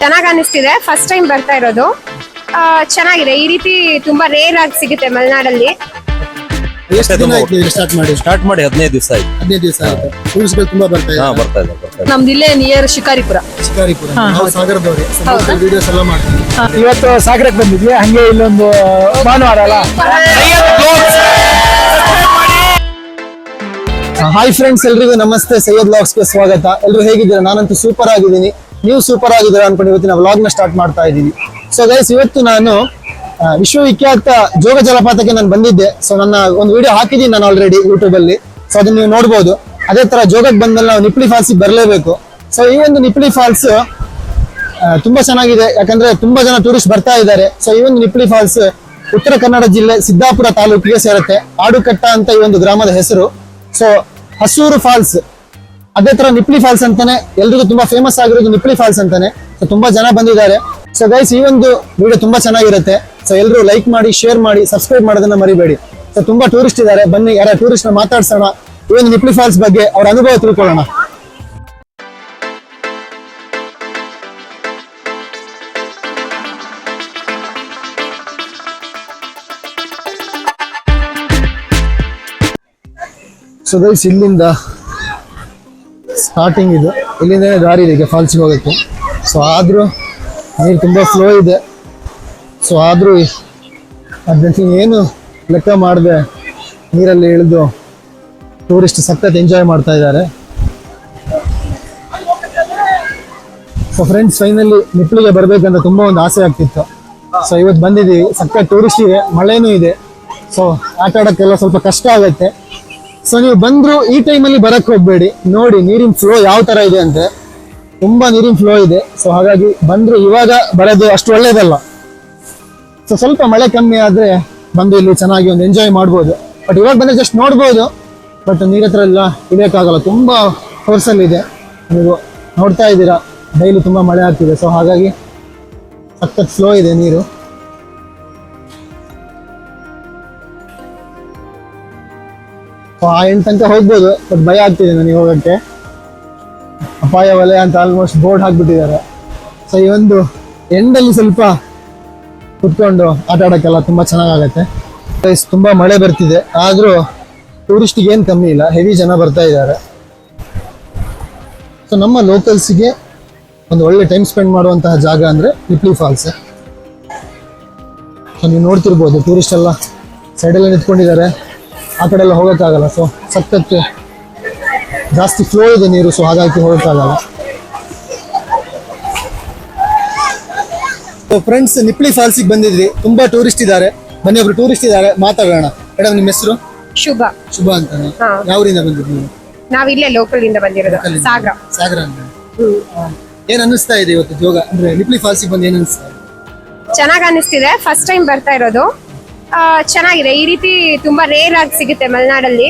ಚೆನ್ನಾಗಿ ಅನಿಸ್ತಿದೆ first time ಬರ್ತಾ ಇರೋದು. ಆ, ಚೆನ್ನಾಗಿದೆ. ಈ ರೀತಿ ತುಂಬಾ ರೇರ್ ಆಗಿ ಸಿಗುತ್ತೆ ಮಲೆನಾಡಲ್ಲಿ. ಎಷ್ಟು ದಿನ ಆಯ್ತು ಸ್ಟಾರ್ಟ್ ಮಾಡಿ? ಸ್ಟಾರ್ಟ್ ಮಾಡಿ ಹದಿನೈದು ದಿವಸ ಆಯ್ತು. ಹದಿನೈದು ದಿವಸ ಆಯ್ತು ಟೂರಿಸ್ಟ್ಗಳು ತುಂಬಾ ಬರ್ತಾ ಹಾ ಇದ್ದಾರೆ ಬರ್ತಾ ಇದೆ ಬರ್ತಾ ಇದೆ ನಮ್ದು ಇಲ್ಲೇ ನಿಯರ್ ಶಿಕಾರಿಪುರ. ಶಿಕಾರಿಪುರ. ನಾವು ಸಾಗರದವ್ರೆ. ವಿಡಿಯೋಸ್ ಎಲ್ಲ ಮಾಡ್ತೀವಿ ಇವತ್ತು ಸಾಗರಕ್ಕೆ ಬಂದಿದ್ವಿ ಹಂಗೆ ಇಲ್ಲೊಂದು ಭಾನುವಾರ ಅಲ್ಲ? ಹಾಯ್ ಫ್ರೆಂಡ್ಸ್ ಎಲ್ರಿಗೂ ನಮಸ್ತೆ. ಸೈಯದ್ ಲಾಗ್ಸ್ಗೆ ಸ್ವಾಗತ. ಎಲ್ಲರೂ ಹೇಗಿದ್ದೀರಾ? ನಾನಂತೂ ಸೂಪರ್ ಆಗಿದ್ದೀನಿ. ನೀವು ಸೂಪರ್ ಆಗಿದ್ದೀರಾ ಅನ್ಕೊಂಡು ಇವತ್ತಿನ ವ್ಲಾಗ್ನ ಸ್ಟಾರ್ಟ್ ಮಾಡ್ತಾ ಇದ್ದೀವಿ. ಸೊ ಗೈಸ್ ಇವತ್ತು ನಾನು ವಿಶ್ವವಿಖ್ಯಾತ ಜೋಗ ಜಲಪಾತಕ್ಕೆ ನಾನು ಬಂದಿದ್ದೆ. ಸೊ ನನ್ನ ಒಂದು ವಿಡಿಯೋ ಹಾಕಿದ್ದೀನಿ ನಾನು ಆಲ್ರೆಡಿ ಯೂಟ್ಯೂಬ್ ಅಲ್ಲಿ. ಸೊ ಅದನ್ನ ನೀವು ನೋಡ್ಬೋದು. ಅದೇ ತರ ಜೋಗಕ್ಕೆ ಬಂದ್ಮೇಲೆ ನಾವು ನಿಪ್ಲಿ ಫಾಲ್ಸ್ ಬರಲೇಬೇಕು. ಸೊ ಈ ಒಂದು ನಿಪ್ಲಿ ಫಾಲ್ಸ್ ತುಂಬಾ ಚೆನ್ನಾಗಿದೆ. ಯಾಕಂದ್ರೆ ತುಂಬಾ ಜನ ಟೂರಿಸ್ಟ್ ಬರ್ತಾ ಇದ್ದಾರೆ. ಸೊ ಈ ಒಂದು ನಿಪ್ಲಿ ಫಾಲ್ಸ್ ಉತ್ತರ ಕನ್ನಡ ಜಿಲ್ಲೆ ಸಿದ್ದಾಪುರ ತಾಲೂಕಿಗೆ ಸೇರುತ್ತೆ. ಆಡುಕಟ್ಟ ಅಂತ ಈ ಒಂದು ಗ್ರಾಮದ ಹೆಸರು. ಸೊ ಹಸೂರು ಫಾಲ್ಸ್ ಅದೇ ತರ ನಿಪ್ಲಿ ಫಾಲ್ಸ್ ಅಂತಾನೆ ಎಲ್ರಿಗೂ ತುಂಬಾ ಫೇಮಸ್ ಆಗಿರೋದು ನಿಪ್ಲಿ ಫಾಲ್ಸ್ ಅಂತಾನೆ. ಸೊ ತುಂಬಾ ಜನ ಬಂದಿದ್ದಾರೆ. ಸೊ ಗೈಸ್ ಈ ಒಂದು ವಿಡಿಯೋ ತುಂಬಾ ಚೆನ್ನಾಗಿರುತ್ತೆ. ಸೊ ಎಲ್ಲರೂ ಲೈಕ್ ಮಾಡಿ ಶೇರ್ ಮಾಡಿ ಸಬ್ಸ್ಕ್ರೈಬ್ ಮಾಡೋದನ್ನ ಮರಿಬೇಡಿ. ಸೊ ತುಂಬಾ ಟೂರಿಸ್ಟ್ ಇದ್ದಾರೆ. ಬನ್ನಿ, ಯಾರ ಟೂರಿಸ್ಟ್ನ ಮಾತಾಡ್ಸೋಣ. ಈ ಒಂದು ನಿಪ್ಲಿ ಫಾಲ್ಸ್ ಬಗ್ಗೆ ಅವ್ರ ಅನುಭವ ತಿಳ್ಕೊಳ್ಳೋಣ. ಸೊ ಗೈಸ್ ಇಲ್ಲಿಂದ ಸ್ಟಾರ್ಟಿಂಗ್ ಇದು. ಇಲ್ಲಿಂದನೇ ದಾರಿ ಇದೆ ಫಾಲ್ಸ್ಗೆ ಹೋಗೋಕ್ಕೆ. ಸೊ ಆದರೂ ನೀರು ತುಂಬ ಸ್ಲೋ ಇದೆ. ಸೊ ಆದರೂ ಅದನ್ನ ಏನು ಲೆಕ್ಕ ಮಾಡಿದೆ ನೀರಲ್ಲಿ ಇಳಿದು ಟೂರಿಸ್ಟ್ ಸಖತ್ ಎಂಜಾಯ್ ಮಾಡ್ತಾ ಇದ್ದಾರೆ. ಸೊ ಫ್ರೆಂಡ್ಸ್ ಫೈನಲಿ ನಿಪ್ಲಿಗೆ ಬರಬೇಕಂತ ತುಂಬ ಒಂದು ಆಸೆ ಆಗ್ತಿತ್ತು. ಸೊ ಇವತ್ತು ಬಂದಿದ್ದೀವಿ. ಸಖತ್ ಟೂರಿಸ್ಟ್ ಇದೆ, ಮಳೆನೂ ಇದೆ. ಸೊ ಆಟ ಆಡೋಕ್ಕೆಲ್ಲ ಸ್ವಲ್ಪ ಕಷ್ಟ ಆಗುತ್ತೆ. ಸೊ ನೀವು ಬಂದ್ರು ಈ ಟೈಮಲ್ಲಿ ಬರಕ್ ಹೋಗ್ಬೇಡಿ. ನೋಡಿ, ನೀರಿನ ಫ್ಲೋ ಯಾವ ತರ ಇದೆ ಅಂತೆ. ತುಂಬಾ ನೀರಿನ ಫ್ಲೋ ಇದೆ. ಸೊ ಹಾಗಾಗಿ ಬಂದ್ರು ಇವಾಗ ಬರೋದು ಅಷ್ಟು ಒಳ್ಳೇದಲ್ಲ. ಸೊ ಸ್ವಲ್ಪ ಮಳೆ ಕಮ್ಮಿ ಆದ್ರೆ ಬಂದು ಇಲ್ಲಿ ಚೆನ್ನಾಗಿ ಒಂದು ಎಂಜಾಯ್ ಮಾಡ್ಬೋದು. ಬಟ್ ಇವಾಗ ಬಂದ್ರೆ ಜಸ್ಟ್ ನೋಡ್ಬೋದು. ಬಟ್ ನೀರ ಹತ್ರ ಎಲ್ಲ ಇಳಿಯೋಕ್ಕಾಗಲ್ಲ. ತುಂಬಾ ಫೋರ್ಸಲ್ಲಿ ಇದೆ. ನೀವು ನೋಡ್ತಾ ಇದ್ದೀರಾ, ಡೈಲಿ ತುಂಬಾ ಮಳೆ ಆಗ್ತಿದೆ. ಸೊ ಹಾಗಾಗಿ ಸಖತ್ ಫ್ಲೋ ಇದೆ ನೀರು. ಆ ಅಂತ ತನಕ ಹೋಗ್ಬೋದು ಬಟ್ ಭಯ ಆಗ್ತಿದೆ ನನಗೆ ಹೋಗಕ್ಕೆ. ಅಪಾಯ ವಲಯ ಅಂತ ಆಲ್ಮೋಸ್ಟ್ ಬೋರ್ಡ್ ಹಾಕ್ಬಿಟ್ಟಿದ್ದಾರೆ. ಸೊ ಈ ಒಂದು ಎಂಡಲ್ಲಿ ಸ್ವಲ್ಪ ಕುತ್ಕೊಂಡು ಆಟ ಆಡೋಕ್ಕೆಲ್ಲ ತುಂಬ ಚೆನ್ನಾಗಾಗತ್ತೆ. ಪ್ಲೇಸ್ ತುಂಬಾ ಮಳೆ ಬರ್ತಿದೆ. ಆದರೂ ಟೂರಿಸ್ಟಿಗೆ ಏನು ಕಮ್ಮಿ ಇಲ್ಲ ಹೆವಿ ಜನ ಬರ್ತಾ ಇದ್ದಾರೆ. ಸೊ ನಮ್ಮ ಲೋಕಲ್ಸಿಗೆ ಒಂದು ಒಳ್ಳೆ ಟೈಮ್ ಸ್ಪೆಂಡ್ ಮಾಡುವಂತಹ ಜಾಗ ಅಂದರೆ ಲಿಪ್ಲಿ ಫಾಲ್ಸ್ ಸೊ ನೀವು ನೋಡ್ತಿರ್ಬೋದು ಟೂರಿಸ್ಟ್ ಎಲ್ಲ ಸೈಡಲ್ಲೇ ನಿಂತ್ಕೊಂಡಿದ್ದಾರೆ. ಆ ಕಡೆ ಎಲ್ಲ ಹೋಗೋಕ್ಕಾಗಲ್ಲ ಸೊ ಸಖತ್ ಜಾಸ್ತಿ ಫ್ಲೋ ಇದೆ ನೀರು ಸೊ ಹಾಗಾಗಿ ಹೋಗೋಕ್ಕಾಗಲ್ಲ. ಫ್ರೆಂಡ್ಸ್ ನಿಪ್ಲಿ ಫಾಲ್ಸಿಗೆ ಬಂದಿದ್ವಿ. ತುಂಬಾ ಟೂರಿಸ್ಟ್ ಇದ್ದಾರೆ. ಬನ್ನಿ ಒಬ್ರು ಟೂರಿಸ್ಟ್ ಇದ್ದಾರೆ. ಮಾತಾಡೋಣ. ಮೇಡಮ್ ನಿಮ್ಮ ಹೆಸರು? ಶುಭ. ಶುಭ ಅಂತಾನೆ. ಯಾವರಿಂದ ಬಂದಿದ್ದು ನೀವು? ನಾವ್ ಇಲ್ಲೇ ಲೋಕಲ್ ಇಂದ ಬಂದಿರೋದು. ಸಾಗರ. ಸಾಗರ ಅಂತ. ಏನ್ ಅನ್ನಿಸ್ತಾ ಇದೆ ಇವತ್ತು ಜೋಗ? ಅಂದ್ರೆ ನಿಪ್ಲಿ ಫಾಲ್ಸಿಗೆ ಬಂದು ಏನ್ ಅನಿಸ್ತಾ ಚೆನ್ನಾಗಿ ಅನಿಸ್ತಿದೆ ಫಸ್ಟ್ ಟೈಮ್ ಬರ್ತಾ ಇರೋದು. ಚೆನ್ನಾಗಿದೆ. ಈ ರೀತಿ ತುಂಬಾ ರೇರ್ ಆಗಿ ಸಿಗುತ್ತೆ ಮಲೆನಾಡಲ್ಲಿ.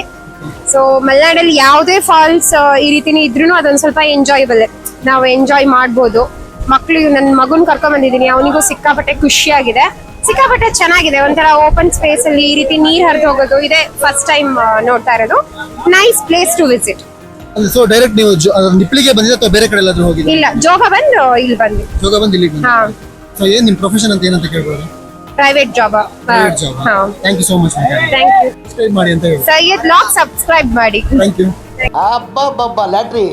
ಸೊ ಮಲೆನಾಡಲ್ಲಿ ಯಾವುದೇ ಫಾಲ್ಸ್ ಈ ರೀತಿನೇ ಇದ್ರೂ ಅದೊಂದು ಸ್ವಲ್ಪ ಎಂಜಾಯಬಲ್ ನಾವು ಎಂಜಾಯ್ ಮಾಡ್ಬೋದು. ಮಕ್ಳು ನನ್ನ ಮಗುನ್ ಕರ್ಕೊಂಡ್ ಬಂದಿದ್ದೀನಿ. ಅವನಿಗೂ ಸಿಕ್ಕಾಪಟ್ಟೆ ಖುಷಿಯಾಗಿದೆ. ಸಿಕ್ಕಾಪಟ್ಟೆ ಚೆನ್ನಾಗಿದೆ. ಒಂಥರ ಓಪನ್ ಸ್ಪೇಸ್ ಅಲ್ಲಿ ಈ ರೀತಿ ನೀರ್ ಹರಿದು ಹೋಗೋದು ಇದೆ ಫಸ್ಟ್ ಟೈಮ್ ನೋಡ್ತಾ ಇರೋದು. Nice place to visit so direct ನೀವು ಜೊ- ಅದು ನಿಪ್ಲಿಗೆ ಬಂದಿದೆ ಅಥವಾ ಬೇರೆ ಕಡೆ ಎಲ್ಲಾದ್ರೂ ಇಲ್ಲ ಜೋಗ ಬಂದು ಇಲ್ಲಿ ಬಂದ್ವಿ. ಜೋಗ ಬಂದು ಇಲ್ಲಿ ಹಾ. ಸೊ ಏನ್ ನಿಮ್ ಪ್ರೊಫೆಷನ್ ಅಂತ ಏನಂತ ಕೇಳ್ಬೋದು? Private job thank you so much thank you subscribe ಮಾಡಿ ಅಂತ ಹೇಳಿ. ಸೈಯದ್ ಲಾಗ್ ಸಬ್ಸ್ಕ್ರೈಬ್ ಮಾಡಿ. ಥ್ಯಾಂಕ್ ಯು ಅಬ್ಬಬ್ಬಬ್ಬ ಲ್ಯಾಟ್ರಿ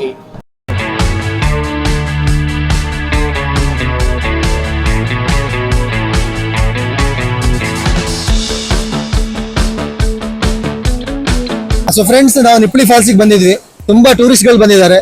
ಸೊ ಫ್ರೆಂಡ್ಸ್ ನಾವು ನಿಪ್ಲಿ ಫಾಲ್ಸಿಗೆ ಬಂದಿದ್ವಿ. ತುಂಬಾ ಟೂರಿಸ್ಟ್ಗಳು ಬಂದಿದ್ದಾರೆ.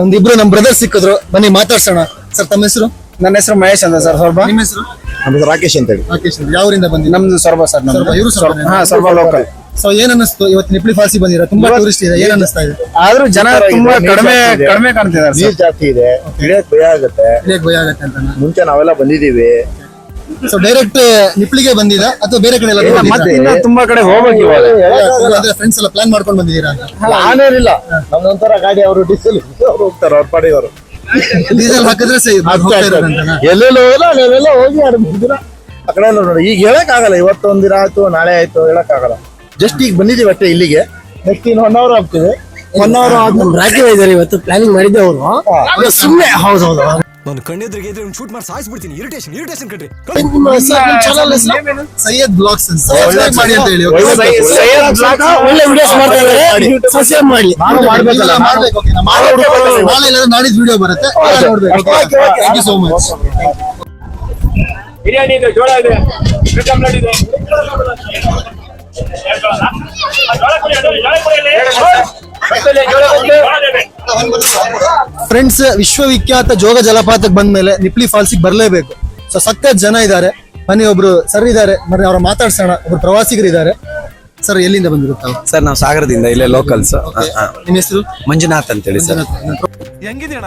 ಒಂದಿಬ್ರು ನಮ್ಮ ಬ್ರದರ್ ಸಿಕ್ಕಿದ್ರು. ಬನ್ನಿ ಮಾತಾಡ್ಸೋಣ. ಸರ್ ತಮ್ಮ ಹೆಸರು? ನನ್ನ ಹೆಸರು ಮಹೇಶ್ ಅಂತ ಸರ್ ಸ್ವಲ್ಪ? ನಿಮ್ಮ ಹೆಸರು? ನಮ್ದು ರಾಕೇಶ್ ಅಂತ ಹೇಳಿ. ರಾಕೇಶ್ ಅಂತ ಯಾವೂರಿಂದ ಬಂದಿದ್ದು? ನಮ್ದು ಸರ್ವ ಸರ್ ನಮ್ದು. ಸರ್ವ ಹಾ ಸ್ವಲ್ಪ ಲೋಕಲ್ ಸೊ ಏನ್ ಅನ್ನಿಸ್ತು ಇವತ್ತು ನಿಪ್ಲಿ ಫಾಸಿ ಬಂದಿರ? ತುಂಬಾ ಟೂರಿಸ್ಟ್ ಇದೆ. ಏನ್ ಅನ್ನಿಸ್ತಾ ಇದೆ? ಆದ್ರೂ ಜನ ತುಂಬಾ ನೀರ್ ಕಡಿಮೆ ಜಾಸ್ತಿ ಇದೆ. ಕಡಿಮೆ ಕಾಣ್ತಿದ್ದಾರೆ ನೀರ್ ಜಾಸ್ತಿ ಇದೆ. ಇಳಿಯಕ್ ಭಯ ಆಗುತ್ತೆ. ಭಯ ಆಗುತ್ತೆ ಅಂತ ಮುಂಚೆ ನಾವೆಲ್ಲ ಬಂದಿದೀವಿ ಸೊ ಡೈರೆಕ್ಟ್ ನಿಪ್ಳಿಗೆ ಬಂದಿದ? ಅಥವಾ ಬೇರೆ ಕಡೆ ಎಲ್ಲ ಮತ್ತೆ ಇನ್ನ ತುಂಬಾ ಕಡೆ ಹೋಗ್ಬೇಕು ಇವಾಗ. ಫ್ರೆಂಡ್ಸ್ ಎಲ್ಲ ಪ್ಲಾನ್ ಮಾಡ್ಕೊಂಡು ಬಂದಿದ್ದೀರಾ ಅಂತ. ನಾನೇನಿಲ್ಲ ನಮ್ದೊಂಥರ ಗಾಡಿ ಅವರು ಡೀಸೆಲ್ ಅವ್ರು ಹೋಗ್ತಾರೆ ಅವ್ರ ಪಾಡಿಯವರು ಡೀಸೆಲ್ ಹಾಕಿದ್ರೆ ಎಲ್ಲೆಲ್ಲ ಹೋಗಲ್ಲ ಅಲ್ಲೆಲ್ಲ ಹೋಗಿ ಆಡ್ ದಿನ ಆ ಕಡೆ ನೋಡಿ ಈಗ ಹೇಳಕ್ ಆಗಲ್ಲ ಇವತ್ತು ಒಂದಿನ ಆಯ್ತು ನಾಳೆ ಆಯ್ತು ಹೇಳಕ್ ಆಗಲ್ಲ ಜಸ್ಟ್ ಈಗ ಬಂದಿದೀವಿ ಅಷ್ಟೇ ಇಲ್ಲಿಗೆ. ನೆಕ್ಸ್ಟ್ ಇನ್ ಒನ್ ಅವರ್ ಆಗ್ತದೆ. ಒನ್ ಅವರ್ ಆದ್ಮೇಲೆ ರಾಕಿ ಇದಾರೆ ಇವತ್ತು ಪ್ಲಾನಿಂಗ್ ಮಾಡಿದ್ದೆ ಅವರು. ಸುಮ್ಮನೆ ಹೌದು ಹೌದು. ನಾನು ಕಣ್ಣೆದ್ರಿಗೆ ಇದ್ರೆ ಶೂಟ್ ಮಾಡಿ ಸಾಯಿಸ್ಬಿಡ್ತೀನಿ. ಇರಿಟೇಷನ್ ಇರಿಟೇಷನ್ ಕಣ್ರಿ. ನಿಮ್ಮ ಚಾನಲ್ ಹೆಸರು? ಸೈಯದ್ ಬ್ಲಾಗ್ಸ್ ಅಂತ. Subscribe ಮಾಡಿ ಅಂತ ಹೇಳಿ okay? ಒಳ್ಳೆ ವಿಡಿಯೋಸ್ ಮಾಡ್ತಾ ಇದ್ದಾರೆ. ಸಬ್ಸ್ಕ್ರೈಬ್ ಮಾಡಿ. ನಾನು ಮಾಡ್ಬೇಕಲ್ಲ ಮಾಡಬೇಕು ಓಕೆ ನಾ ಮಾಡ್ಬೇಕು. ನಾಳೆ ಇಲ್ಲ ನಾಡಿದ್ದು ವಿಡಿಯೋ ಬರುತ್ತೆ. ನೋಡಬೇಕು. Okay okay thank you so much biryani ಇದೆ ಜೋಳ ಇದೆ. ಬ್ರೆಡ್ ಆಮ್ಲೆಟ್ ಇದೆ. ಫ್ರೆಂಡ್ಸ್ ವಿಶ್ವವಿಖ್ಯಾತ ಜೋಗ ಜಲಪಾತಕ್ಕೆ ಬಂದ್ಮೇಲೆ ನಿಪ್ಲಿ ಫಾಲ್ಸ್ ಬರಲೇಬೇಕು. ಸೊ ಸಖತ್ ಜನ ಇದ್ದಾರೆ. ಮನೆ ಒಬ್ರು ಸರ್ ಇದ್ದಾರೆ. ಮನೆ ಅವ್ರ ಮಾತಾಡ್ಸೋಣ. ಒಬ್ರು ಪ್ರವಾಸಿಗರು ಇದ್ದಾರೆ. ಸರ್ ಎಲ್ಲಿಂದ ಬಂದಿರುತ್ತಾವೆ ಸರ್ ನಾವು ಸಾಗರದಿಂದ ಇಲ್ಲೇ ಲೋಕಲ್ಸ್ ನಿಮ್ಮ ಹೆಸರು? ಮಂಜುನಾಥ್ ಅಂತೇಳಿ ಸರ್ ಹೆಂಗಿದೀಣ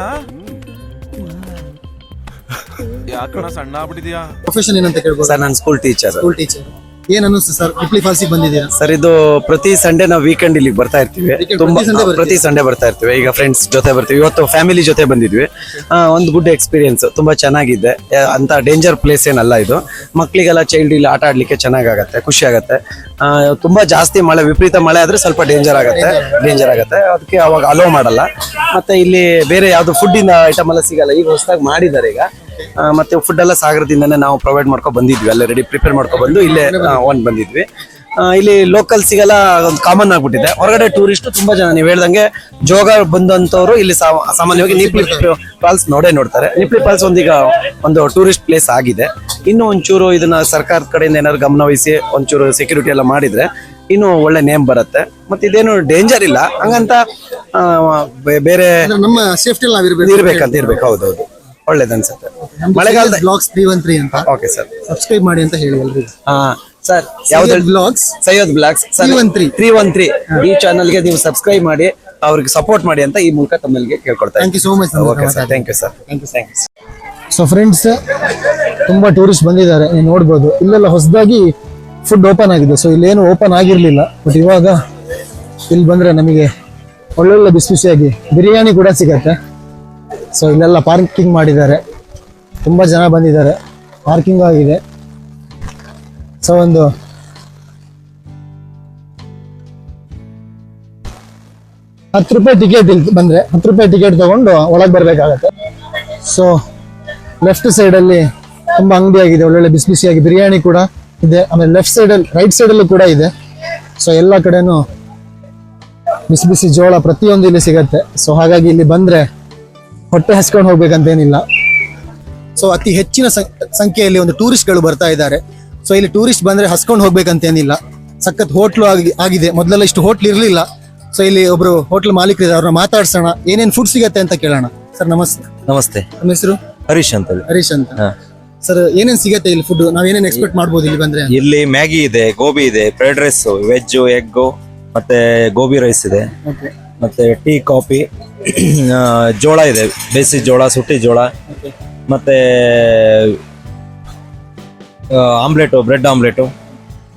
ಯಾಕಣ್ಣ ಸಣ್ಣ ಆಗ್ಬಿಟ್ಟಿದ್ಯಾ ಪ್ರೊಫೆಷನ್ ಏನಂತ ಕೇಳ್ಬೋದು? ಸರ್ ನಾನು ಸ್ಕೂಲ್ ಟೀಚರ್ ಸ್ಕೂಲ್ ಟೀಚರ್ ಏನ್ ಅನ್ನಿಸ್ತು ಸರ್? ಹುಬ್ಳಿ ಫಾಲ್ಸಿಗೆ ಬಂದಿದ್ದೀರಾ? ಸರ್ ಇದು ಪ್ರತಿ ಸಂಡೇ ನಾವು ವೀಕೆಂಡ್ ಇಲ್ಲಿಗೆ ಬರ್ತಾ ಇರ್ತೀವಿ. Weekend ತುಂಬಾ ಪ್ರತಿ Sunday ಬರ್ತೀರಾ? ಪ್ರತಿ ಸಂಡೇ ಬರ್ತಾ ಇರ್ತೀವಿ. ಈಗ ಫ್ರೆಂಡ್ಸ್ ಜೊತೆ ಬರ್ತೀವಿ. ಇವತ್ತು ಫ್ಯಾಮಿಲಿ ಜೊತೆ ಬಂದಿದ್ವಿ. ಆ, ಒಂದು ಗುಡ್ ಎಕ್ಸ್ಪೀರಿಯನ್ಸ್ ತುಂಬಾ ಚೆನ್ನಾಗಿದೆ. ಆ, ಅಂತ ಡೇಂಜರ್ ಪ್ಲೇಸ್ ಏನಲ್ಲ ಇದು. ಮಕ್ಕಳಿಗೆಲ್ಲ ಚೈಲ್ಡ್ ಇಲ್ಲಿ ಆಟ ಆಡ್ಲಿಕ್ಕೆ ಚೆನ್ನಾಗಾಗತ್ತೆ ಖುಷಿ ಆಗತ್ತೆ ತುಂಬಾ ಜಾಸ್ತಿ ಮಳೆ, ವಿಪರೀತ ಮಳೆ ಆದ್ರೆ ಸ್ವಲ್ಪ ಡೇಂಜರ್ ಆಗುತ್ತೆ. ಡೇಂಜರ್ ಆಗತ್ತೆ. ಅದಕ್ಕೆ ಅವಾಗ ಅಲೋ ಮಾಡಲ್ಲ. ಮತ್ತೆ ಇಲ್ಲಿ ಬೇರೆ ಯಾವ್ದು ಫುಡ್ ಇಂದ ಐಟಮ್ ಎಲ್ಲ ಸಿಗಲ್ಲ. ಈಗ ಹೊಸದಾಗಿ ಮಾಡಿದ್ದಾರೆ ಈಗ. ಮತ್ತೆ ಫುಡ್ ಎಲ್ಲ ಸಾಗರದಿಂದನೇ ನಾವು ಪ್ರೊವೈಡ್ ಮಾಡ್ಕೊಂಡು ಬಂದಿದ್ವಿ. ಅಲ್ಲೇ ರೆಡಿ ಪ್ರಿಪೇರ್ ಮಾಡ್ಕೊ ಬಂದು ಇಲ್ಲೇ ಒಂದ್ ಬಂದಿದ್ವಿ. ಇಲ್ಲಿ ಲೋಕಲ್ಸಿಗೆಲ್ಲ ಒಂದು ಕಾಮನ್ ಆಗ್ಬಿಟ್ಟಿದೆ. ಹೊರಗಡೆ ಟೂರಿಸ್ಟ್ ತುಂಬಾ ಜನ ನೀವು ಹೇಳ್ದಂಗೆ ಜೋಗ ಬಂದಂತವ್ರು ಇಲ್ಲಿ ಸಾಮಾನ್ಯವಾಗಿ ನಿಪ್ಲಿ ಫಾಲ್ಸ್ ನೋಡೇ ನೋಡ್ತಾರೆ. ನಿಪ್ಲಿ ಫಾಲ್ಸ್ ಒಂದೀಗ ಒಂದು ಟೂರಿಸ್ಟ್ ಪ್ಲೇಸ್ ಆಗಿದೆ. ಇನ್ನು ಒಂಚೂರು ಇದನ್ನ ಸರ್ಕಾರದ ಕಡೆಯಿಂದ ಏನಾದ್ರು ಗಮನ ವಹಿಸಿ ಒಂಚೂರು ಸೆಕ್ಯೂರಿಟಿ ಎಲ್ಲ ಮಾಡಿದ್ರೆ ಇನ್ನು ಒಳ್ಳೆ ನೇಮ್ ಬರುತ್ತೆ. ಮತ್ತೆ ಇದೇನು ಡೇಂಜರ್ ಇಲ್ಲ. ಹಂಗಂತ ಬೇರೆ ನಮ್ಮ ಸೇಫ್ಟಿ ಇರ್ಬೇಕಂತ ಇರ್ಬೇಕು ಹೌದೌದು. ಒಳ್ಳೇದನ್ಸುತ್ತೆ ಮಳೆಗಾಲದ ಬ್ಲಾಗ್ಸ್ ತ್ರೀ ಒನ್ ತ್ರೀ ಅಂತ. ಓಕೆ ಸರ್ ಸಬ್ಸ್ಕ್ರೈಬ್ ಮಾಡಿ ಅಂತ ಹೇಳಿ ಎಲ್ರಿಗೂ. ಸರ್ ಯಾವ್ದು vlogs Syed vlogs 313. Three one three ಈ ಚಾನಲ್ಗೆ ನೀವು ಸಬ್ಸ್ಕ್ರೈಬ್ ಮಾಡಿ ಅವ್ರಿಗೆ ಸಪೋರ್ಟ್ ಮಾಡಿ ಅಂತ ಈ ಮೂಲಕ ತಮ್ಮಲ್ಲಿಗೆ ಕೇಳ್ಕೊಳ್ತಾರೆ thank you so much okay sir thank you sir thank you thank you so friends ತುಂಬಾ ಟೂರಿಸ್ಟ್ ಬಂದಿದ್ದಾರೆ. ನೀವು ನೋಡ್ಬೋದು. ಇಲ್ಲೆಲ್ಲ ಹೊಸದಾಗಿ ಫುಡ್ ಓಪನ್ ಆಗಿದೆ. ಸೊ ಇಲ್ಲೇನು ಓಪನ್ ಆಗಿರ್ಲಿಲ್ಲ. ಬಟ್ ಇವಾಗ ಇಲ್ಲಿ ಬಂದ್ರೆ ನಮಗೆ ಒಳ್ಳೊಳ್ಳೆ ಬಿಸಿ ಬಿಸಿಯಾಗಿ ಬಿರಿಯಾನಿ ಕೂಡ ಸಿಗತ್ತೆ. ಸೊ ಇಲ್ಲೆಲ್ಲ ಪಾರ್ಕಿಂಗ್ ಮಾಡಿದ್ದಾರೆ. ತುಂಬಾ ಜನ ಬಂದಿದ್ದಾರೆ. ಪಾರ್ಕಿಂಗ್ ಆಗಿದೆ. ಸೊ ಒಂದು ಹತ್ತು ರೂಪಾಯಿ ಟಿಕೆಟ್ ಇಲ್ಲಿ ಬಂದ್ರೆ, ಹತ್ತು ರೂಪಾಯಿ ಟಿಕೆಟ್ ತಗೊಂಡು ಒಳಗೆ ಬರಬೇಕಾಗತ್ತೆ. ಸೊ ಲೆಫ್ಟ್ ಸೈಡ್ ಅಲ್ಲಿ ತುಂಬಾ ಅಂಗಡಿ ಆಗಿದೆ ಒಳ್ಳೊಳ್ಳೆ ಬಿಸಿ ಬಿಸಿಯಾಗಿ ಬಿರಿಯಾನಿ ಕೂಡ ಇದೆ. ಆಮೇಲೆ ಲೆಫ್ಟ್ ಸೈಡ್ ಅಲ್ಲಿ ರೈಟ್ ಸೈಡ್ ಅಲ್ಲೂ ಕೂಡ ಇದೆ. ಸೊ ಎಲ್ಲ ಕಡೆನೂ ಬಿಸಿ ಬಿಸಿ ಜೋಳ ಪ್ರತಿಯೊಂದು ಇಲ್ಲಿ ಸಿಗತ್ತೆ. ಸೊ ಹಾಗಾಗಿ ಇಲ್ಲಿ ಬಂದ್ರೆ ಹೊಟ್ಟೆ ಹಸ್ಕೊಂಡು ಹೋಗ್ಬೇಕಂತೇನಿಲ್ಲ. ಸೊ ಅತಿ ಹೆಚ್ಚಿನ ಸಂಖ್ಯೆಯಲ್ಲಿ ಒಂದು ಟೂರಿಸ್ಟ್ಗಳು ಬರ್ತಾ ಇದ್ದಾರೆ. ಸೊ ಇಲ್ಲಿ ಟೂರಿಸ್ಟ್ ಬಂದ್ರೆ ಹಸ್ಕೊಂಡು ಹೋಗ್ಬೇಕಂತೇನಿಲ್ಲ. ಸಖತ್ ಹೋಟ್ಲು ಆಗಿ ಆಗಿದೆ. ಮೊದಲೆಲ್ಲ ಇಷ್ಟು ಹೋಟ್ಲ್ ಇರಲಿಲ್ಲ. ಸೊ ಇಲ್ಲಿ ಒಬ್ರು ಹೋಟ್ಲ್ ಮಾಲೀಕರಿದ್ದಾರೆ ಅವ್ರನ್ನ ಮಾತಾಡ್ಸೋಣ. ಏನೇನು ಫುಡ್ ಸಿಗತ್ತೆ ಅಂತ ಕೇಳೋಣ. ಸರ್ ನಮಸ್ತೆ. ನಮಸ್ತೆ. ನಮ್ಮ ಹೆಸರು? ಹರೀಶ್ ಅಂತೇಳಿ ಹರೀಶ್ ಅಂತ. ಸರ್ ಏನೇನು ಸಿಗತ್ತೆ ಇಲ್ಲಿ ಫುಡ್ ನಾವ್ ಏನೇನು ಎಕ್ಸ್ಪೆಕ್ಟ್ ಮಾಡ್ಬೋದು ಇಲ್ಲಿ ಬಂದ್ರೆ? ಇಲ್ಲಿ ಮ್ಯಾಗಿ ಇದೆ ಗೋಬಿ ಇದೆ ಫ್ರೈಡ್ ರೈಸ್ ವೆಜ್ ಎಗ್ ಮತ್ತೆ ಗೋಬಿ ರೈಸ್ ಇದೆ. ಓಕೆ ಮತ್ತೆ ಟೀ ಕಾಫಿ ಜೋಳ ಇದೆ. ಬೇಸಿ ಜೋಳ ಸುಟ್ಟಿ ಜೋಳ. ಮತ್ತೆ ಆಮ್ಲೆಟ್ ಬ್ರೆಡ್ ಆಮ್ಲೆಟ್.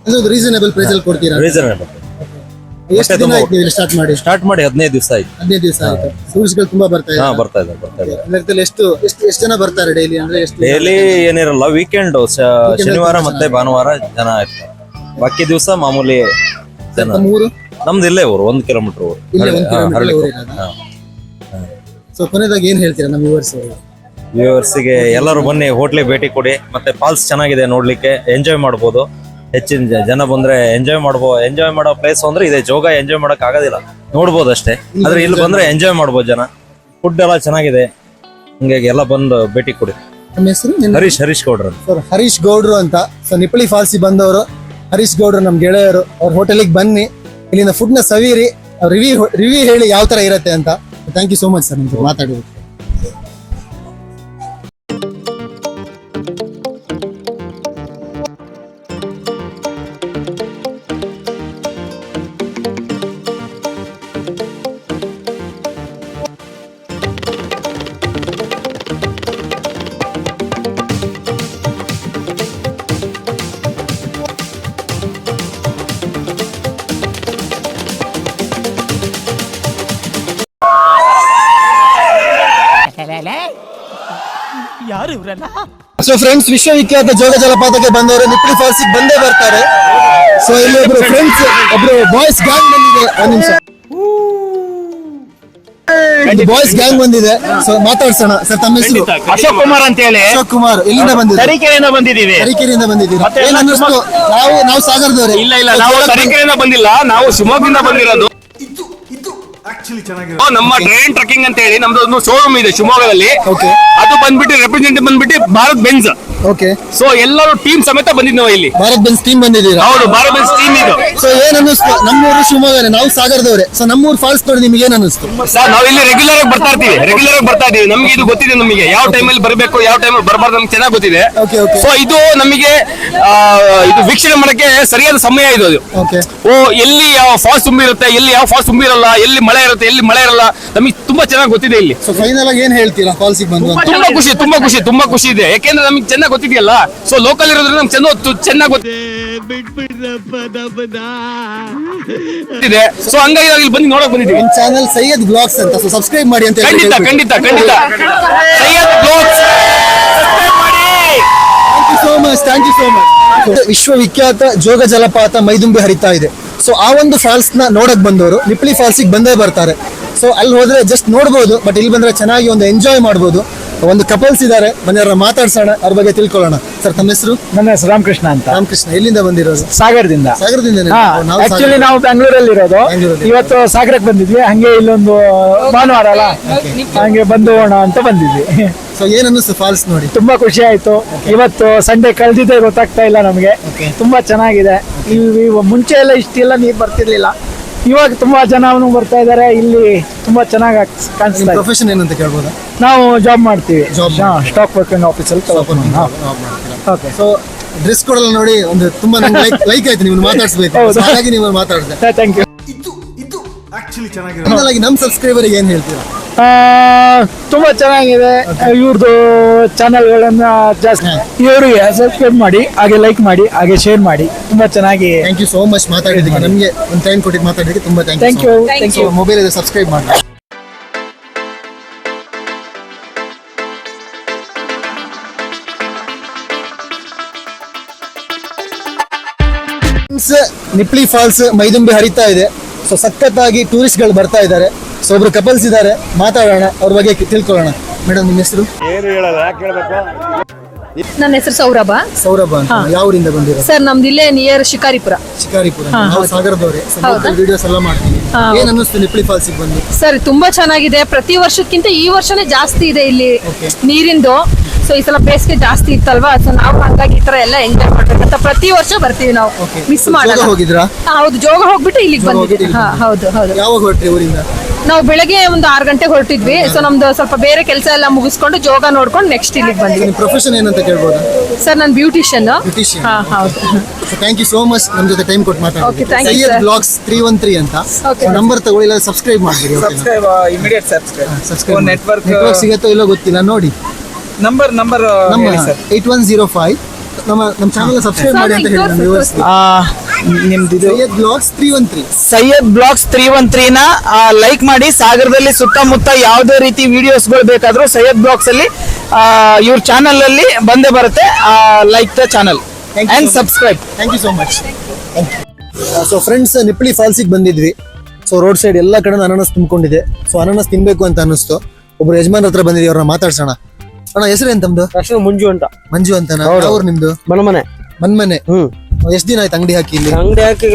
ಅದು ರೀಸನಬಲ್ ಪ್ರೈಸ್ ಅಲ್ಲಿ ಕೊಡ್ತೀರಾ? ರೀಸನಬಲ್ ಎಷ್ಟು ದಿನ ಆಯ್ತು ನೀವು ಸ್ಟಾರ್ಟ್ ಮಾಡಿ? ಸ್ಟಾರ್ಟ್ ಮಾಡಿ ಹದಿನೈದು ದಿವಸ ಆಯ್ತು. ಹದಿನೈದು ದಿವಸ ಆಯ್ತು. ಟೂರಿಸ್ಟ್ಗಳು ತುಂಬಾ ಬರ್ತಾ ಹಾ ಇದ್ದಾರೆ ಬರ್ತಾ ಇದ್ದಾರೆ ಬರ್ತಾ ಇದ್ದಾರೆ ಲೆಕ್ಕದಲ್ಲಿ ಎಷ್ಟು ಎಷ್ಟು ಎಷ್ಟು ಜನ ಬರ್ತಾರೆ ಡೈಲಿ ಅಂದ್ರೆ ಎಷ್ಟು ಡೈಲಿ ಏನಿರಲ್ಲ ವೀಕೆಂಡ್ ಶನಿವಾರ ಮತ್ತೆ ಭಾನುವಾರ ಜನ ಇರ್ತಾರೆ. ಬಾಕಿ ದಿವಸ ಮಾಮೂಲಿ ಜನ. ಊರು ನಮ್ದು ಇಲ್ಲೇ ಊರು ಒಂದ್ ಕಿಲೋಮೀಟರ್ ಊರು. ಇಲ್ಲೇ ಒಂದ್ ಹಾ, kilometer ಹರಳಿ ಊರು. ಇರೋದಾ? ಸೊ ಕೊನೆದಾಗ ಏನ್ ಹೇಳ್ತೀರಾ ನಮ್ಮ ವ್ಯೂವರ್ಸ್ ವ್ಯೂವರ್ಸಿಗೆ ಎಲ್ಲರೂ ಬನ್ನಿ ಹೋಟ್ಲಿಗೆ ಭೇಟಿ ಕೊಡಿ. ಮತ್ತೆ ಫಾಲ್ಸ್ ಚೆನ್ನಾಗಿದೆ ನೋಡ್ಲಿಕ್ಕೆ ಎಂಜಾಯ್ ಮಾಡ್ಬೋದು. ಹೆಚ್ಚಿನ ಜನ ಬಂದ್ರೆ ಎಂಜಾಯ್ ಮಾಡ್ಬೋದು ಎಂಜಾಯ್ ಮಾಡೋ ಪ್ಲೇಸ್ ಅಂದ್ರೆ ಇದೆ. ಜೋಗ ಎಂಜಾಯ್ ಮಾಡಕ್ ಆಗೋದಿಲ್ಲ. ನೋಡ್ಬೋದು ಅಷ್ಟೇ. ಆದ್ರೆ ಇಲ್ಲಿ ಬಂದ್ರೆ ಎಂಜಾಯ್ ಮಾಡ್ಬೋದು ಜನ. ಫುಡ್ ಎಲ್ಲ ಚೆನ್ನಾಗಿದೆ. ಹಿಂಗಾಗಿ ಎಲ್ಲ ಬಂದು ಭೇಟಿ ಕೊಡಿ. ನಮ್ಮ ಹೆಸರು? ಹರೀಶ್ ಹರೀಶ್ ಗೌಡ್ರು ಸರ್ ಹರೀಶ್ ಗೌಡ್ರು ಅಂತ. ಸೊ ನಿಪ್ಪಳಿ ಫಾಲ್ಸ್ ಬಂದವರು. ಹರೀಶ್ ಗೌಡ್ರು ನಮ್ ಗೆಳೆಯರು. ಅವ್ರ ಹೋಟೆಲಿಗೆ ಬನ್ನಿ. ಇಲ್ಲಿಂದ ಫುಡ್ನ ಸವೀರಿ ರಿವ್ಯೂ ರಿವ್ಯೂ ಹೇಳಿ ಯಾವ ತರ ಇರುತ್ತೆ ಅಂತ. Thank you so much sir ನಿಮ್ಗೆ ಮಾತಾಡೋದು ಸೊ ಫ್ರೆಂಡ್ಸ್ ವಿಶ್ವವಿಖ್ಯಾತ ಜೋಗ ಜಲಪಾತಕ್ಕೆ ಬಂದವರು ನಿಪ್ಪಳಿ ಫಾಲ್ಸ್ ಬಂದೇ ಬರ್ತಾರೆ. ಸೊ ಇಲ್ಲಿ ಒಬ್ರು ಫ್ರೆಂಡ್ಸ್ ಒಬ್ರು ಬಾಯ್ಸ್ ಗ್ಯಾಂಗ್ ಬಂದಿದೆ. ಒಂದ್ ನಿಮಿಷ. ಬಾಯ್ಸ್ ಗ್ಯಾಂಗ್ ಬಂದಿದೆ. ಸೊ ಮಾತಾಡ್ಸೋಣ. ಸರ್ ತಮ್ಮ ಹೆಸರು? ಅಶೋಕ್ ಕುಮಾರ್ ಅಂತ ಹೇಳಿ. ಅಶೋಕ್ ಕುಮಾರ್ ಇಲ್ಲಿಂದ ಬಂದಿದೆ ತರೀಕೆರೆಯಿಂದ ಬಂದಿದ್ದೀವಿ. ತರೀಕೆರೆಯಿಂದ ಬಂದಿದ್ದೀವಿ ಏನ್ ಅನ್ನಿಸ್ತು? ನಾವು ನಾವು ಸಾಗರದವರೇ. ಇಲ್ಲ ಇಲ್ಲ ನಾವು ತರೀಕೆರೆಯಿಂದ ಬಂದಿಲ್ಲ ನಾವು ಶಿವಮೊಗ್ಗದಿಂದ ಬಂದಿರೋದು. ನಮ್ಮ ಟ್ರೈನ್ ಟ್ರಕ್ಕಿಂಗ್ ಅಂತ ಹೇಳಿ ನಮ್ದು ಒಂದು ಶೋರೂಮ್ ಇದೆ ಶಿವಮೊಗ್ಗದಲ್ಲಿ. ಅದು ಬಂದ್ಬಿಟ್ಟು ರೆಪ್ರೆಸೆಂಟೇಟಿವ್ ಬಂದ್ಬಿಟ್ಟು ಭಾರತ್ ಬೆನ್ಸ್ ಓಕೆ ಸೊ ಎಲ್ಲರೂ ಟೀಮ್ ಸಮೇತ ಬಂದಿದ್ದು ನಾವು ಇಲ್ಲಿ. ಭಾರತ್ ಬೆನ್ಸ್ ಟೀಮ್ ಬಂದಿದ್ದೀರಾ? ಹೌದು ಭಾರತ್ ಬೆನ್ಸ್ ಟೀಮ್ ಇದು. ಸೊ ಏನ್ ಅನ್ನಿಸ್ತು? ನಮ್ಮೂರು ಶಿವಮೊಗ್ಗನೇ ನಾವು ಸಾಗರದವ್ರೆ. ಸೊ ನಮ್ಮೂರು ಫಾಲ್ಸ್ ನೋಡಿ ನಿಮ್ಗೆ ಏನ್ ಅನ್ನಿಸ್ತು? ಸರ್ ನಾವು ಇಲ್ಲಿ ರೆಗ್ಯುಲರ್ ಆಗಿ ಬರ್ತಾ ಇರ್ತೀವಿ. ರೆಗ್ಯುಲರ್ ಆಗಿ ಬರ್ತಾ ಇದೀವಿ ನಮ್ಗೆ ಇದು ಗೊತ್ತಿದೆ ನಮಗೆ. ಯಾವ ಟೈಮಲ್ಲಿ ಬರಬೇಕು ಯಾವ ಟೈಮಲ್ಲಿ ಬರಬಾರ್ದು ನಮ್ಗೆ ಚೆನ್ನಾಗಿ ಗೊತ್ತಿದೆ. Okay, okay. ಸೊ ಇದು ನಮಗೆ ಆ, ಇದು ವೀಕ್ಷಣೆ ಮಾಡಕ್ಕೆ ಸರಿಯಾದ ಸಮಯ ಇದು ಅದು. ಓಕೆ ಓ ಎಲ್ಲಿ ಯಾವ ಫಾಲ್ಸ್ ತುಂಬಿರುತ್ತೆ ಎಲ್ಲಿ ಯಾವ ಫಾಲ್ಸ್ ತುಂಬಿರಲ್ಲ ಎಲ್ಲಿ ಮಳೆ ಇರುತ್ತೆ ಎಲ್ಲಿ ಮಳೆ ಇರಲ್ಲ ನಮಗೆ ತುಂಬಾ ಚೆನ್ನಾಗಿ ಗೊತ್ತಿದೆ ಇಲ್ಲಿ. ಸೊ ಫೈನಲ್ ಆಗಿ ಏನ್ ಹೇಳ್ತೀರಾ ಫಾಲ್ಸಿಗೆ ಬಂದು ಅಂತ? ತುಂಬಾ ಖುಷಿ ತುಂಬಾ ಖುಷಿ ತುಂಬಾ ಖುಷಿ ಇದೆ. ಯಾಕೆಂದ್ರೆ ನಮಗೆ ಚೆನ್ನಾಗಿ ಗೊತ್ತಿದೆಯಲ್ಲ? ಸೊ ಲೋಕಲ್ ಇರೋದ್ರಿಂದ ನಮ್ಗೆ ಚೆನ್ನ ಚೆನ್ನಾಗಿ ಗೊತ್ತಿದೆ ಸೊ ಹಂಗಾಗಿ ನಾವು ಇಲ್ಲಿ ಬಂದು ನೋಡಕ್ ಬಂದಿದ್ದೀವಿ. ಚಾನಲ್ ಸೈಯದ್ ಬ್ಲಾಗ್ಸ್ ಅಂತ ಸೊ ಸಬ್ಸ್ಕ್ರೈಬ್ ಮಾಡಿ ಅಂತ ಖಂಡಿತ ಖಂಡಿತ ಖಂಡಿತ. Syed vlogs thank you so much thank you so much ವಿಶ್ವವಿಖ್ಯಾತ ಜೋಗ ಜಲಪಾತ ಮೈದುಂಬಿ ಹರಿತಾ ಇದೆ. ಸೊ ಆ ಒಂದು ಫಾಲ್ಸ್ನ ನೋಡಕ್ ಬಂದವರು ನಿಪ್ಲಿ ಫಾಲ್ಸಿಗೆ ಬಂದೇ ಬರ್ತಾರೆ. ಸೊ ಅಲ್ಲಿ ಹೋದ್ರೆ ಜಸ್ಟ್ ನೋಡ್ಬೋದು ಬಟ್ ಇಲ್ಲಿ ಬಂದ್ರೆ ಚೆನ್ನಾಗಿ ಒಂದು ಎಂಜಾಯ್ ಮಾಡ್ಬೋದು. ಒಂದು ಕಪಲ್ಸ್ ಇದ್ದಾರೆ. ಮನೆಯವರ ಮಾತಾಡ್ಸೋಣ ಅವ್ರ ಬಗ್ಗೆ ತಿಳ್ಕೊಳ್ಳೋಣ. ಸರ್ ತಮ್ಮ ಹೆಸರು? ನನ್ನ ಹೆಸರು ರಾಮಕೃಷ್ಣ ಅಂತ. ರಾಮಕೃಷ್ಣ ಎಲ್ಲಿಂದ ಬಂದಿರೋದು? ಸಾಗರದಿಂದ. ಸಾಗರದಿಂದ ನಾವು? ಆಕ್ಚುಲಿ ನಾವು ಬೆಂಗಳೂರಲ್ಲಿ. ಇರೋದು ಇವತ್ತು ಸಾಗರಕ್ಕೆ ಬಂದಿದ್ವಿ. ಹಂಗೆ ಇಲ್ಲೊಂದು ಭಾನುವಾರ ಅಲ್ಲ? ಹಂಗೆ ಬಂದು ಹೋಗೋಣ ಅಂತ ಬಂದಿದ್ವಿ. ಸೊ ಫಾಲ್ಸ್ ನೋಡಿ? ತುಂಬಾ ಖುಷಿ ಆಯ್ತು. ಇವತ್ತು ಸಂಡೆ ಕಳೆದಿದ್ದೆ ಗೊತ್ತಾಗ್ತಾ ಇಲ್ಲ ನಮಗೆ. ತುಂಬಾ ಚೆನ್ನಾಗಿದೆ. ಮುಂಚೆ ಎಲ್ಲ ಇಷ್ಟೆಲ್ಲ ನೀರ್ ಬರ್ತಿರ್ಲಿಲ್ಲ. ಇವಾಗ ತುಂಬಾ ಜನ ಬರ್ತಾ ಇದ್ದಾರೆ ಇಲ್ಲಿ ತುಂಬಾ ಚೆನ್ನಾಗಿ ಕಾಣಿಸ್ತಾ ಪ್ರೊಫೆಷನ್ ಏನಂತ ಕೇಳ್ಬೋದಾ? ನಾವು ಜಾಬ್ ಮಾಡ್ತೀವಿ. Job ಸ್ಟಾಕ್ ವರ್ಕಿಂಗ್ ಆಫೀಸಲ್ಲಿ ಓಕೆ ಸೊ ಡ್ರೆಸ್ ಕೊಡಲ್ಲ ನೋಡಿ ಒಂದು ತುಂಬಾ ನಂಗೆ ಲೈಕ್ ಲೈಕ್ ಆಯ್ತು ನೀವು ಮಾತಾಡಿಸ್ಬೇಕು. ಹೌದು. So ಹಾಗಾಗಿ ನೀವು ಮಾತಾಡಿದೆ ಥ್ಯಾಂಕ್ ಯು ಫೈನಲ್ ನಮ್ ಸಬ್ಸ್ಕ್ರೈಬರ್ ಏನ್ ಹೇಳ್ತೀರಾ? ತುಂಬಾ ಚೆನ್ನಾಗಿದೆ. ಇವ್ರದ್ದು ಚಾನೆಲ್ಗಳನ್ನ ಜಾಸ್ತಿ ಇವರಿಗೆ ಸಬ್ಸ್ಕ್ರೈಬ್ ಮಾಡಿ ಹಾಗೆ ಲೈಕ್ ಮಾಡಿ ಹಾಗೆ ಶೇರ್ ಮಾಡಿ. ತುಂಬಾ ಚೆನ್ನಾಗಿ ಥ್ಯಾಂಕ್ ಯು ಸೋ ಮಚ್ ಮಾತಾಡಿದ್ದಕ್ಕೆ. ನಮಗೆ ಒಂದು ಟೈಮ್ ಕೊಟ್ಟಿದ್ದು ಮಾತಾಡಿದ್ದಕ್ಕೆ ತುಂಬಾ thank thank you you thank so you mobile ಇದೆ ಸಬ್ಸ್ಕ್ರೈಬ್ ಮಾಡಿ ನಿಪ್ಲಿ ಫಾಲ್ಸ್ ಮೈದುಂಬಿ ಹರಿತಾ ಇದೆ. ಸೊ ಸಖತ್ತಾಗಿ ಟೂರಿಸ್ಟ್ಗಳು ಬರ್ತಾ ಇದ್ದಾರೆ. ಸೊ ಒಬ್ರು ಕಪಲ್ಸ್ ಇದ್ದಾರೆ. ಮಾತಾಡೋಣ. ಅವ್ರ ಬಗ್ಗೆ ತಿಳ್ಕೊಳ್ಳೋಣ. ಮೇಡಮ್ ನಿಮ್ಮ ಹೆಸರು? ನನ್ನ ಹೆಸರು ಸೌರಭ. ಸೌರಭ ಅಂತ. ಯಾವ ಊರಿಂದ ಬಂದಿರೋ ಸರ್ ನಮ್ದು ಇಲ್ಲೇ ನಿಯರ್ ಶಿಕಾರಿಪುರ. ಶಿಕಾರಿಪುರ. ನಾವು ಸಾಗರದವ್ರೆ. ವಿಡಿಯೋಸ್ ಎಲ್ಲ ಮಾಡ್ತೀವಿ. ಏನ್ ಅನ್ನಿಸ್ತು ನಿಪ್ಲಿ ಫಾಲ್ಸ್ ಬಂದು? ಸರ್ ತುಂಬಾ ಚೆನ್ನಾಗಿದೆ. ಪ್ರತಿ ವರ್ಷಕ್ಕಿಂತ ಈ ವರ್ಷನೇ ಜಾಸ್ತಿ ಇದೆ ಇಲ್ಲಿ. ನೀರಿಂದು. ಸೊ ಈ ಸಲ ಬೇಸಿಗೆ ಜಾಸ್ತಿ ಇತ್ತಲ್ವಾ? ಸೊ ನಾವು ಹಂಗಾಗಿ ಈ ತರ ಎಲ್ಲ ಎಂಜಾಯ್ ಮಾಡ್ಬೇಕಂತ ಪ್ರತಿ ವರ್ಷ ಬರ್ತೀವಿ ನಾವು. ಮಿಸ್ ಮಾಡಲ್ಲ. ಹೋಗಿದ್ರಾ? ಹಾ, ಹೌದು. ಜೋಗ ಹೋಗ್ಬಿಟ್ಟು ಇಲ್ಲಿಗೆ ಬಂದ್ವಿ ಹಾ ಹೌದು ಹೌದು. ಯಾವಾಗ ಹೊರಟ್ರಿ ಊರಿಂದ? ನಾವು ಬೆಳಗ್ಗೆ ಒಂದು ಆರು ಗಂಟೆಗೆ ಹೊರಟಿದ್ವಿ. ಸೊ ನಮ್ದು ಸ್ವಲ್ಪ ಬೇರೆ ಕೆಲಸ ಎಲ್ಲ ಮುಗಿಸ್ಕೊಂಡು ಜೋಗ ನೋಡ್ಕೊಂಡು ನೆಕ್ಸ್ಟ್ ಇಲ್ಲಿಗೆ ಬಂದ್ವಿ ನಿಮ್ಮ ಪ್ರೊಫೆಷನ್ ಏನಂತ ಕೇಳ್ಬೋದಾ? ಸರ್ ನಾನು ಬ್ಯೂಟಿಷಿಯನ್ Beautician. ಹಾ ಹೌದು. ಥ್ಯಾಂಕ್ ಯು ಸೋ ಮಚ್ ನಮ್ಮ ಜೊತೆ ಟೈಮ್ ಕೊಟ್ಟು Okay, thank you, blogs three one three ಅಂತ. Okay. ನಂಬರ್ ತಗೊಳ್ಳಿ ಸಬ್ಸ್ಕ್ರೈಬ್ ಮಾಡ್ತೀರಿ subscribe immediate subscribe subscribe network network ಸಿಗತ್ತೋ ಇಲ್ಲೋ ಗೊತ್ತಿಲ್ಲ ನೋಡಿ. ನಂಬರ್ ನಂಬರ್ ನಮ್ಮ ಹೇಳಿ sir eight one zero five ನಮ್ಮ ನಮ್ಮ ಚಾನಲ್ ಸಬ್ಸ್ಕ್ರೈಬ್ ಮಾಡಿ ಅಂತ ಹೇಳಿ ನಮ್ಮ viewers ಗೆ. ನಿಮ್ದು ಇದು Syed blogs three one three Syed blogs three one ತ್ರೀನ like ಮಾಡಿ ಸಾಗರದಲ್ಲಿ ಸುತ್ತಮುತ್ತ ಯಾವುದೇ ರೀತಿ ವಿಡಿಯೋಸ್ಗಳು ಬೇಕಾದರೂ ಸೈಯದ್ ಬ್ಲಾಗ್ಸ್ ಅಲ್ಲಿ ಇವ್ರ ಚಾನಲ್ ಅಲ್ಲಿ ಬಂದೇ ಬರುತ್ತೆ like the channel Thank you and so much. Subscribe thank you so much so friends Nippali ಫಾಲ್ಸಿಗೆ ಬಂದಿದ್ವಿ. ಸೊ ರೋಡ್ ಸೈಡ್ ಎಲ್ಲ ಕಡೆ ಅನಾನಸ್ ತುಂಬಿಕೊಂಡಿದೆ. ಸೊ ಅನಾನಸ್ ತಿನ್ಬೇಕು ಅಂತ ಅನ್ನಿಸ್ತು. ಒಬ್ರು ಯಜಮಾನ್ ಹತ್ರ ಬಂದಿದ್ವಿ ಅವ್ರನ್ನ ಮಾತಾಡ್ಸೋಣ. ಅಣ್ಣ ಹೆಸರು ಏನ್ ತಮ್ದು? ಹೆಸರು ಮಂಜು ಅಂತ. ಮಂಜು ಅಂತ ಅವ್ರು ನಿಮ್ದು? ಮನೆ ಮನ್ಮನೆ. ಹ್ಮ್. ಎಷ್ಟ್ ದಿನ ಆಯ್ತು ಅಂಗಡಿ ಹಾಕಿ ಇಲ್ಲಿ? ಅಂಗಡಿ ಹಾಕಿ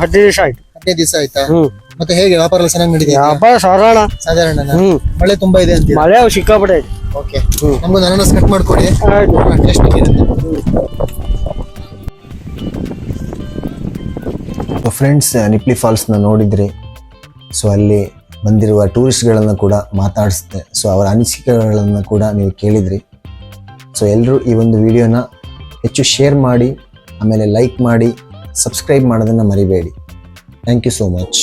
ಹದಿನೈದು ದಿವಸ ಆಯ್ತು. ಹದಿನೈದು ದಿವಸ ಆಯ್ತಾ? ಹ್ಮ್. ಮತ್ತೆ ಹೇಗೆ ವ್ಯಾಪಾರ ಎಲ್ಲ ಚೆನ್ನಾಗಿ ನಡೀತಿದೆ ಹಬ್ಬ ಸಾಧಾರಣ. ಸಾಧಾರಣ ಹ್ಮ್. ಮಳೆ ತುಂಬಾ ಇದೆ ಅಂತ ಮಳೆ ಸಿಕ್ಕಾಪಟ್ಟೆ ಆಯ್ತು ಓಕೆ. ನಮ್ಗೊಂದು ಅನಾನಸ್ ಕಟ್ ಮಾಡ್ಕೊಡಿ. ಆಯ್ತು. ಟೇಸ್ಟ್ ಫ್ರೆಂಡ್ಸ್ ನಿಪ್ಲಿ ಫಾಲ್ಸ್ನ ನೋಡಿದ್ರಿ. ಸೊ ಅಲ್ಲಿ ಬಂದಿರುವ ಟೂರಿಸ್ಟ್ಗಳನ್ನು ಕೂಡ ಮಾತಾಡಿಸ್ತೆ ಸೊ ಅವರ ಅನಿಸಿಕೆಗಳನ್ನು ಕೂಡ ನೀವು ಕೇಳಿದ್ರಿ. ಸೊ ಎಲ್ಲರೂ ಈ ಒಂದು ವಿಡಿಯೋನ ಹೆಚ್ಚು ಶೇರ್ ಮಾಡಿ, ಆಮೇಲೆ ಲೈಕ್ ಮಾಡಿ ಸಬ್ಸ್ಕ್ರೈಬ್ ಮಾಡೋದನ್ನು ಮರಿಬೇಡಿ. Thank you so much